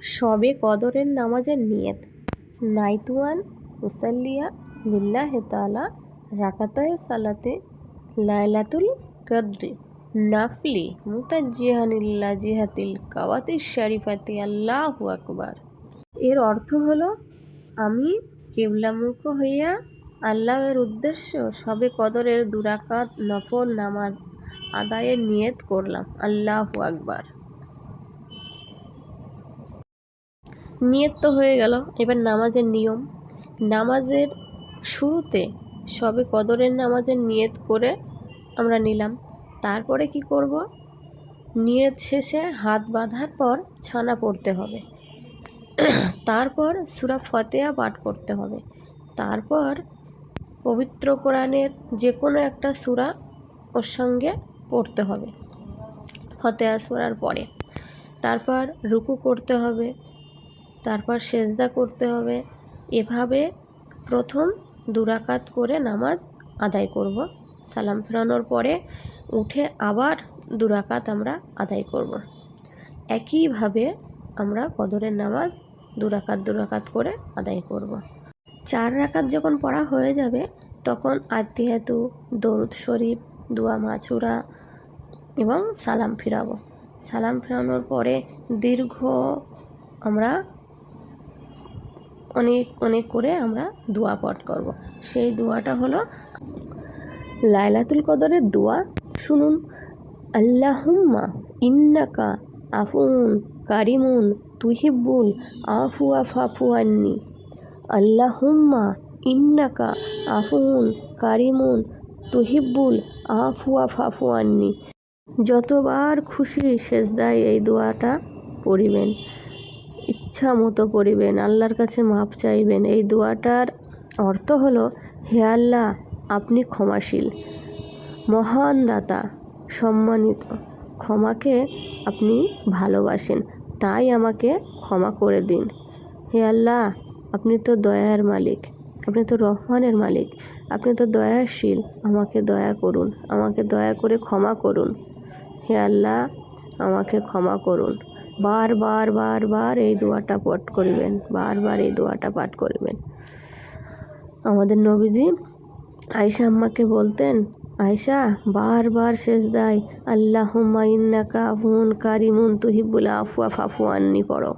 শবে কদরের নামাজের নিয়ত। নাইতুয়ান মুসাল্লিয়া লিল্লাহ তালা রাকাতায় সালাতে লাইলাতুল কদ্রি। নাফলি মুতাজ্জিহানিল্লা জিহাতিল কাওয়াতির শরীফাতে। আল্লাহু আকবার। এর অর্থ হলো, আমি কেবলামুখ হইয়া আল্লাহের উদ্দেশ্য সবে কদরের দুরাকাত নফল নামাজ আদায়ের নিয়ত করলাম। আল্লাহু আকবার। নিয়ত তো হয়ে গেল। এবার নামাজের নিয়ম। নামাজের শুরুতে সবে কদরের নামাজের নিয়ত করে আমরা নিলাম। তারপরে কি করব? নিয়ত শেষে হাত বাঁধার পর ছানা পড়তে হবে। তারপর সুরা ফতেহা পাঠ করতে হবে। তারপর পবিত্র কোরআনের যে কোনো একটা সূরা ওর সঙ্গে পড়তে হবে। ফতেহা সুরার পরে। তারপর রুকু করতে হবে। তারপর সেজদা করতে হবে। এভাবে প্রথম দুরাকাত করে নামাজ আদায় করব। সালাম ফেরানোর পরে উঠে আবার দুরাকাত আমরা আদায় করব। একইভাবে আমরা কদরের নামাজ দুরাকাত দুরাকাত করে আদায় করব। চার রাকাত যখন পড়া হয়ে যাবে, তখন আত্মীয়াতু দরুদ শরীফ, দুয়া মাছুরা এবং সালাম ফিরাবো। সালাম ফেরানোর পরে দীর্ঘ আমরা অনেক অনেক করে আমরা দোয়া পাঠ করব। সেই দোয়াটা হলো লাইলাতুল কদরের দোয়া। শুনুন, আল্লাহুম্মা ইন্নাকা আফুন কারিমুন তুহিব্বুল আফুয়া ফাফু আন্নি। আল্লাহুম্মা ইন্নাকা আফুন কারিমুন তুহিব্বুল আফুয়া ফাফু আন্নি। যতবার খুশি সেজদায় এই দোয়াটা পড়িবেন। ইচ্ছা মতো পড়িবেন, আল্লাহর কাছে মাপ চাইবেন। এই দোয়াটার অর্থ হলো, হে আল্লাহ, আপনি ক্ষমাশীল, মহান দাতা, সম্মানিত। ক্ষমাকে আপনি ভালোবাসেন, তাই আমাকে ক্ষমা করে দিন। হে আল্লাহ, আপনি তো দয়ার মালিক, আপনি তো রহমানের মালিক, আপনি তো দয়াশীল, আমাকে দয়া করুন, আমাকে দয়া করে ক্ষমা করুন। হে আল্লাহ, আমাকে ক্ষমা করুন। বারবার বার এই দোয়াটা পাঠ করিবেন। বারবার এই দোয়াটা পাঠ করবেন। আমাদের নবীজি আয়সা আম্মাকে বলতেন আয়সা বারবার শেষ দেয় আল্লাহ ইন্নাকা আফুন কারিমুন তুহিবুল আফুয়া ফাফু আননি পড়ো।